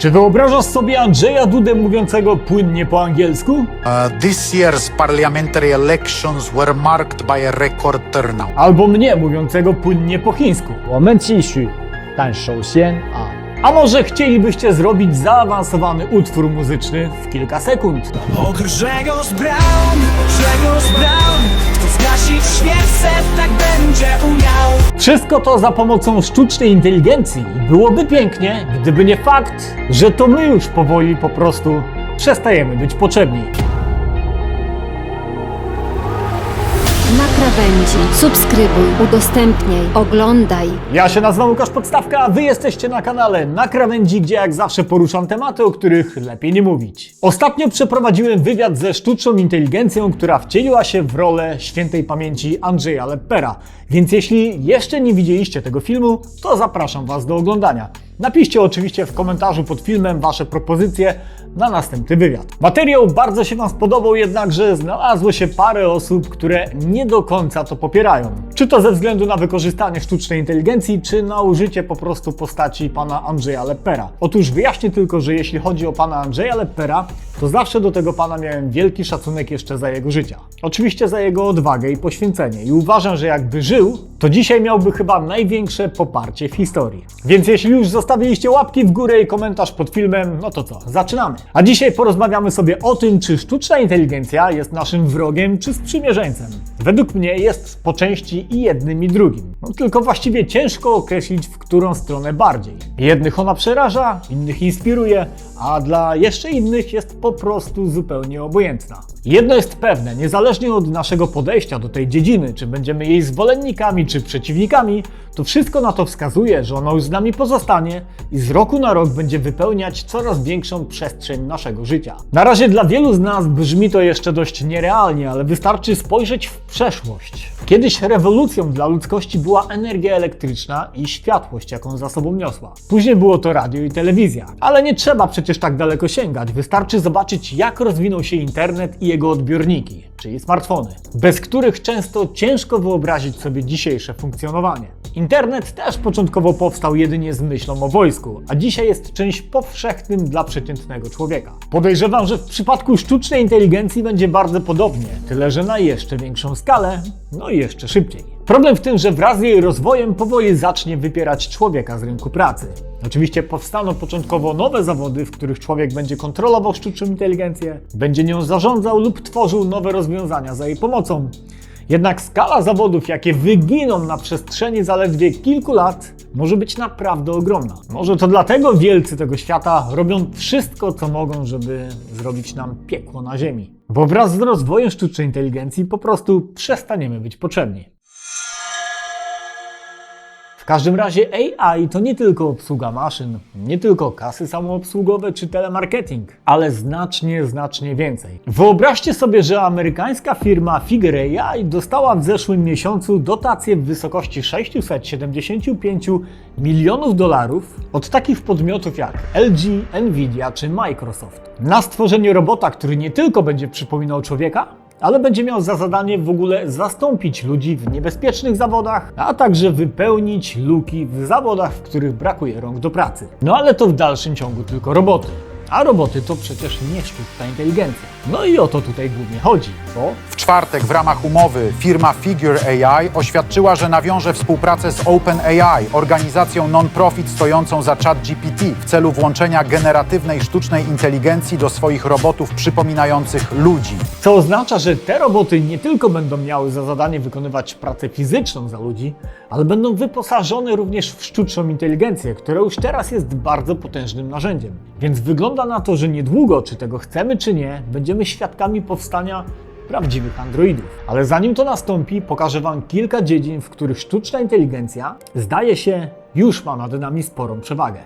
Czy wyobrażasz sobie Andrzeja Dudę mówiącego płynnie po angielsku? Uh, this year's parliamentary elections were marked by a record turnout. Albo mnie mówiącego płynnie po chińsku? 我们继续，但首先啊， A może chcielibyście zrobić zaawansowany utwór muzyczny w kilka sekund? O Grzegorz Braun, Grzegorz Braun Kto zgasić świecę, tak będzie umiał Wszystko to za pomocą sztucznej inteligencji. Byłoby pięknie, gdyby nie fakt, że to my już powoli po prostu przestajemy być potrzebni. Na krawędzi. Subskrybuj, udostępniaj, oglądaj. Ja się nazywam Łukasz Podstawka, wy jesteście na kanale Na Krawędzi, gdzie jak zawsze poruszam tematy, o których lepiej nie mówić. Ostatnio przeprowadziłem wywiad ze sztuczną inteligencją, która wcieliła się w rolę świętej pamięci Andrzeja Leppera. Więc jeśli jeszcze nie widzieliście tego filmu, to zapraszam was do oglądania. Napiszcie oczywiście w komentarzu pod filmem wasze propozycje na następny wywiad. Materiał bardzo się Wam spodobał, jednakże znalazło się parę osób, które nie do końca to popierają. Czy to ze względu na wykorzystanie sztucznej inteligencji, czy na użycie po prostu postaci pana Andrzeja Leppera. Otóż wyjaśnię tylko, że jeśli chodzi o pana Andrzeja Leppera, to zawsze do tego pana miałem wielki szacunek jeszcze za jego życia. Oczywiście za jego odwagę i poświęcenie i uważam, że jakby żył, to dzisiaj miałby chyba największe poparcie w historii. Więc jeśli już zostawiliście łapki w górę i komentarz pod filmem, no to co, zaczynamy. A dzisiaj porozmawiamy sobie o tym, czy sztuczna inteligencja jest naszym wrogiem, czy sprzymierzeńcem. Według mnie jest po części i jednym i drugim. No, tylko właściwie ciężko określić, w którą stronę bardziej. Jednych ona przeraża, innych inspiruje, a dla jeszcze innych jest po prostu zupełnie obojętna. Jedno jest pewne, niezależnie od naszego podejścia do tej dziedziny, czy będziemy jej zwolennikami, czy przeciwnikami, to wszystko na to wskazuje, że ona już z nami pozostanie i z roku na rok będzie wypełniać coraz większą przestrzeń naszego życia. Na razie dla wielu z nas brzmi to jeszcze dość nierealnie, ale wystarczy spojrzeć w przeszłość. Kiedyś rewolucją dla ludzkości była energia elektryczna i światłość, jaką za sobą niosła. Później było to radio i telewizja. Ale nie trzeba przecież tak daleko sięgać. Wystarczy zobaczyć, jak rozwinął się internet i jego odbiorniki, czyli smartfony, bez których często ciężko wyobrazić sobie dzisiejsze funkcjonowanie. Internet też początkowo powstał jedynie z myślą o wojsku, a dzisiaj jest czymś powszechnym dla przeciętnego człowieka. Podejrzewam, że w przypadku sztucznej inteligencji będzie bardzo podobnie, tyle że na jeszcze większą skalę, no i jeszcze szybciej. Problem w tym, że wraz z jej rozwojem powoli zacznie wypierać człowieka z rynku pracy. Oczywiście powstaną początkowo nowe zawody, w których człowiek będzie kontrolował sztuczną inteligencję, będzie nią zarządzał lub tworzył nowe rozwiązania za jej pomocą. Jednak skala zawodów, jakie wyginą na przestrzeni zaledwie kilku lat, może być naprawdę ogromna. Może to dlatego wielcy tego świata robią wszystko, co mogą, żeby zrobić nam piekło na ziemi. Bo wraz z rozwojem sztucznej inteligencji po prostu przestaniemy być potrzebni. Każdym razie AI to nie tylko obsługa maszyn, nie tylko kasy samoobsługowe czy telemarketing, ale znacznie, znacznie więcej. Wyobraźcie sobie, że amerykańska firma Figure AI dostała w zeszłym miesiącu dotację w wysokości 675 milionów dolarów od takich podmiotów jak LG, Nvidia czy Microsoft na stworzenie robota, który nie tylko będzie przypominał człowieka, ale będzie miał za zadanie w ogóle zastąpić ludzi w niebezpiecznych zawodach, a także wypełnić luki w zawodach, w których brakuje rąk do pracy. No ale to w dalszym ciągu tylko roboty. A roboty to przecież nie sztuczna inteligencja. No i o to tutaj głównie chodzi, bo W czwartek w ramach umowy firma Figure AI oświadczyła, że nawiąże współpracę z OpenAI, organizacją non-profit stojącą za ChatGPT w celu włączenia generatywnej sztucznej inteligencji do swoich robotów przypominających ludzi. Co oznacza, że te roboty nie tylko będą miały za zadanie wykonywać pracę fizyczną za ludzi, ale będą wyposażone również w sztuczną inteligencję, która już teraz jest bardzo potężnym narzędziem. Więc wygląda na to, że niedługo, czy tego chcemy, czy nie, będziemy świadkami powstania prawdziwych androidów. Ale zanim to nastąpi, pokażę Wam kilka dziedzin, w których sztuczna inteligencja, zdaje się, już ma nad nami sporą przewagę.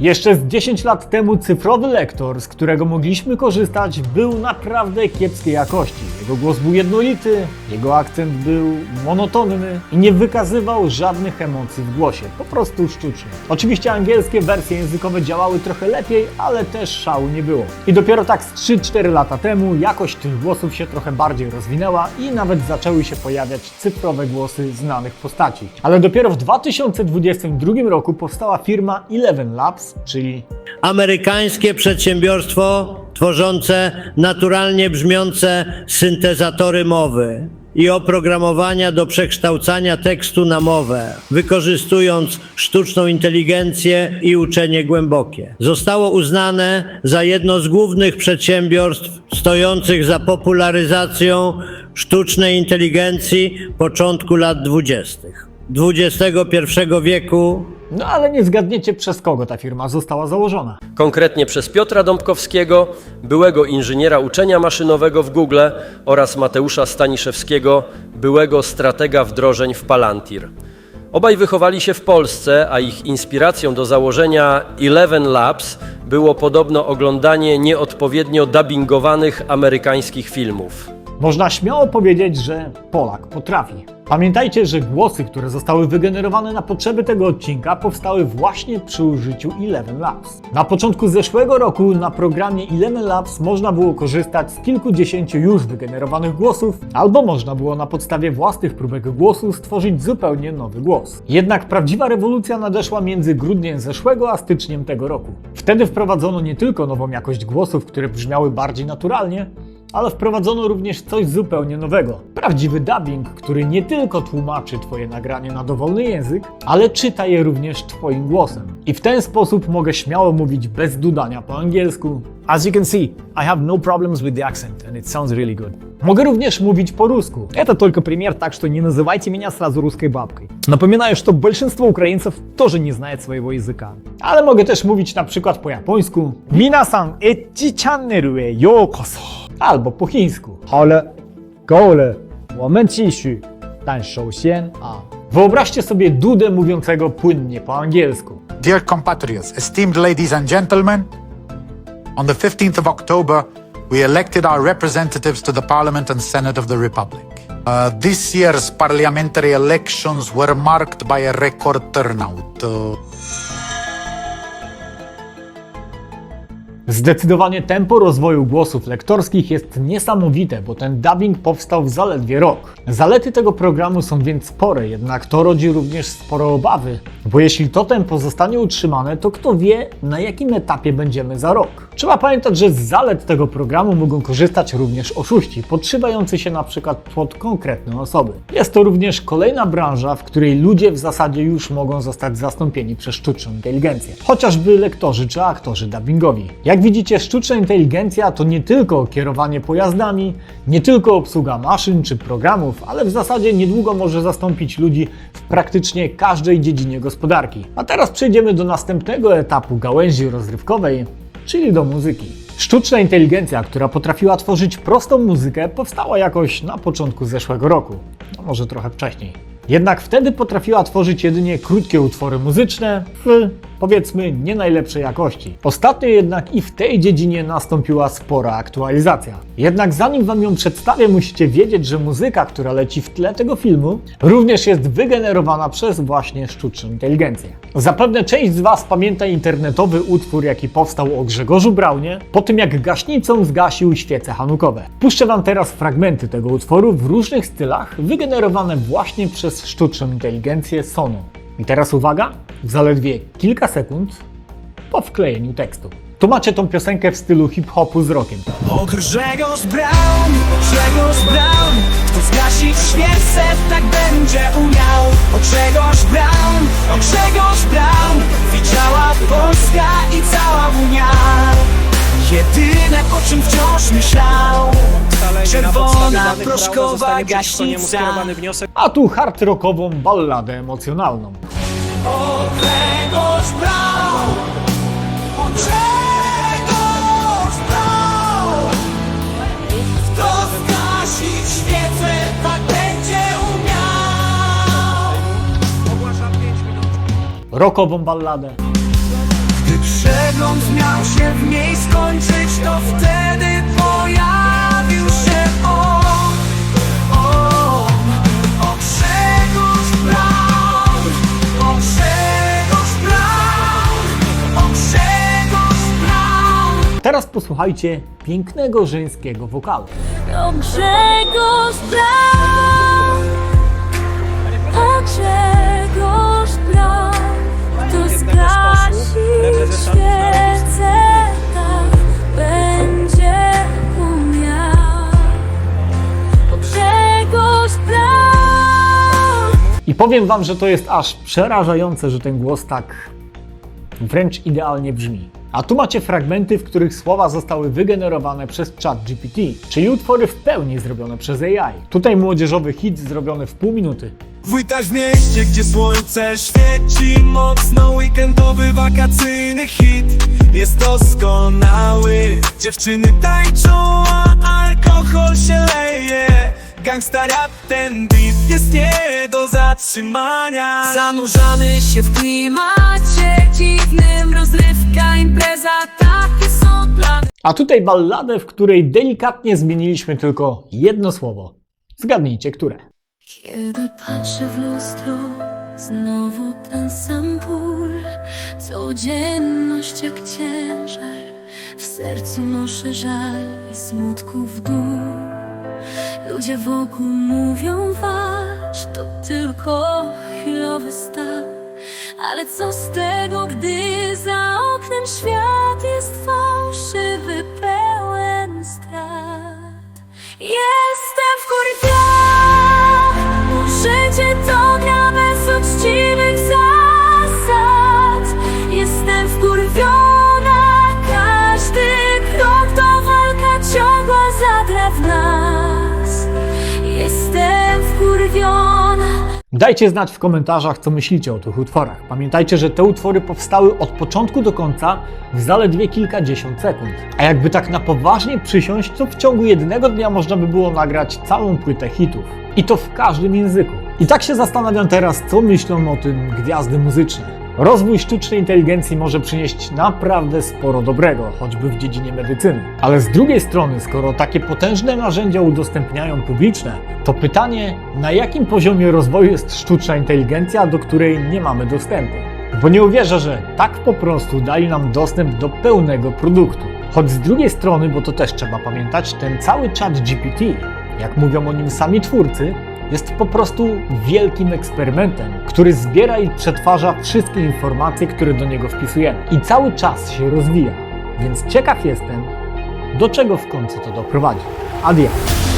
Jeszcze z 10 lat temu cyfrowy lektor, z którego mogliśmy korzystać, był naprawdę kiepskiej jakości. Jego głos był jednolity, jego akcent był monotonny i nie wykazywał żadnych emocji w głosie, po prostu sztucznie. Oczywiście angielskie wersje językowe działały trochę lepiej, ale też szału nie było. I dopiero tak z 3-4 lata temu jakość tych głosów się trochę bardziej rozwinęła i nawet zaczęły się pojawiać cyfrowe głosy znanych postaci. Ale dopiero w 2022 roku powstała firma Eleven Labs, czyli amerykańskie przedsiębiorstwo tworzące naturalnie brzmiące syntezatory mowy i oprogramowania do przekształcania tekstu na mowę, wykorzystując sztuczną inteligencję i uczenie głębokie. Zostało uznane za jedno z głównych przedsiębiorstw stojących za popularyzacją sztucznej inteligencji początku lat dwudziestych. XXI wieku No ale nie zgadniecie przez kogo ta firma została założona. konkretnie przez Piotra Dąbkowskiego, byłego inżyniera uczenia maszynowego w Google oraz Mateusza Staniszewskiego, byłego stratega wdrożeń w Palantir. Obaj wychowali się w Polsce, a ich inspiracją do założenia Eleven Labs było podobno oglądanie nieodpowiednio dubbingowanych amerykańskich filmów. Można śmiało powiedzieć, że Polak potrafi. Pamiętajcie, że głosy, które zostały wygenerowane na potrzeby tego odcinka, powstały właśnie przy użyciu Eleven Labs. Na początku zeszłego roku na programie Eleven Labs można było korzystać z kilkudziesięciu już wygenerowanych głosów, albo można było na podstawie własnych próbek głosu stworzyć zupełnie nowy głos. Jednak prawdziwa rewolucja nadeszła między grudniem zeszłego a styczniem tego roku. Wtedy wprowadzono nie tylko nową jakość głosów, które brzmiały bardziej naturalnie, ale wprowadzono również coś zupełnie nowego. Prawdziwy dubbing, który nie tylko tłumaczy Twoje nagranie na dowolny język, ale czyta je również Twoim głosem. I w ten sposób mogę śmiało mówić bez dudania po angielsku. As you can see, I have no problems with the accent and it sounds really good. Mogę również mówić по русски. Это только пример, так что не называйте меня сразу русской бабкой. Напоминаю, что большинство украинцев тоже не знает своего языка. Ale mogę też mówić na przykład po japońsku. Minasan, echi channelu e yokoso ジチャンネルへようこそ。albo po chińsku. 好了，够了，我们继续。但首先啊， Wyobraźcie sobie dudę mówiącego płynnie po angielsku. Dear compatriots, esteemed ladies and gentlemen, on the 15th of October, we elected our representatives to the Parliament and Senate of the Republic. Uh, this year's parliamentary elections were marked by a record turnout. Uh, Zdecydowanie tempo rozwoju głosów lektorskich jest niesamowite, bo ten dubbing powstał w zaledwie rok. Zalety tego programu są więc spore, jednak to rodzi również spore obawy, bo jeśli to tempo zostanie utrzymane, to kto wie, na jakim etapie będziemy za rok. Trzeba pamiętać, że z zalet tego programu mogą korzystać również oszuści, podszywający się na przykład pod konkretne osoby. Jest to również kolejna branża, w której ludzie w zasadzie już mogą zostać zastąpieni przez sztuczną inteligencję, chociażby lektorzy czy aktorzy dubbingowi. Jak widzicie, sztuczna inteligencja to nie tylko kierowanie pojazdami, nie tylko obsługa maszyn czy programów, ale w zasadzie niedługo może zastąpić ludzi w praktycznie każdej dziedzinie gospodarki. A teraz przejdziemy do następnego etapu gałęzi rozrywkowej, czyli do muzyki. Sztuczna inteligencja, która potrafiła tworzyć prostą muzykę, powstała jakoś na początku zeszłego roku, no może trochę wcześniej. Jednak wtedy potrafiła tworzyć jedynie krótkie utwory muzyczne w powiedzmy nie najlepszej jakości. Ostatnio jednak i w tej dziedzinie nastąpiła spora aktualizacja. Jednak zanim Wam ją przedstawię, musicie wiedzieć, że muzyka, która leci w tle tego filmu, również jest wygenerowana przez właśnie sztuczną inteligencję. Zapewne część z Was pamięta internetowy utwór, jaki powstał o Grzegorzu Braunie, po tym jak gaśnicą zgasił świece hanukowe. Puszczę Wam teraz fragmenty tego utworu w różnych stylach, wygenerowane właśnie przez sztuczną inteligencję Sono. I teraz uwaga, w zaledwie kilka sekund po wklejeniu tekstu. Tłumaczę tą piosenkę w stylu hip-hopu z rockiem. O Grzegorz Braun, Grzegorz Braun Kto zgasić świecę, tak będzie umiał O Grzegorz Braun, o Grzegorz Braun Widziała Polska i cała Unia Jedyne o czym wciąż myślał Czerwona, proszkowa gaśnica A tu hard rockową balladę emocjonalną. Świecę, tak będzie umiał. Rockową balladę. Gdy przegląd miał się w niej skończyć, to wtedy pojawił teraz posłuchajcie pięknego żeńskiego wokalu. Do Grzegorz Braun A Grzegorz Braun To zgasi świecę Tak będzie umiał I powiem wam, że to jest aż przerażające, że ten głos tak wręcz idealnie brzmi. A tu macie fragmenty, w których słowa zostały wygenerowane przez ChatGPT, czyli utwory w pełni zrobione przez AI. Tutaj młodzieżowy hit zrobiony w pół minuty. Wójta w mieście, gdzie słońce świeci mocno Weekendowy, wakacyjny hit Jest doskonały Dziewczyny tańczą, a alkohol się leje Gangsta rap, ten beat jest nie do zatrzymania Zanurzamy się w klimacie dziwnym Rozrywka, impreza, takie są plany A tutaj balladę, w której delikatnie zmieniliśmy tylko jedno słowo. Zgadnijcie, które. Kiedy patrzę w lustro, znowu ten sam ból Codzienność jak ciężar, w sercu noszę żal i smutku w dół Ludzie wokół mówią waż, to tylko chwilowy stan Ale co z tego, gdy za oknem świat jest fałszywy, pełen strat? Jestem wkurwiona, bo życie to gra bez Dajcie znać w komentarzach, co myślicie o tych utworach. Pamiętajcie, że te utwory powstały od początku do końca w zaledwie kilkadziesiąt sekund. A jakby tak na poważnie przysiąść, to w ciągu jednego dnia można by było nagrać całą płytę hitów. I to w każdym języku. I tak się zastanawiam teraz, co myślą o tym gwiazdy muzyczne. Rozwój sztucznej inteligencji może przynieść naprawdę sporo dobrego, choćby w dziedzinie medycyny. Ale z drugiej strony, skoro takie potężne narzędzia udostępniają publiczne, to pytanie, na jakim poziomie rozwoju jest sztuczna inteligencja, do której nie mamy dostępu? Bo nie uwierzę, że tak po prostu dali nam dostęp do pełnego produktu. Choć z drugiej strony, bo to też trzeba pamiętać, ten cały chat GPT, jak mówią o nim sami twórcy, jest po prostu wielkim eksperymentem, który zbiera i przetwarza wszystkie informacje, które do niego wpisujemy. I cały czas się rozwija. Więc ciekaw jestem, do czego w końcu to doprowadzi. Adios.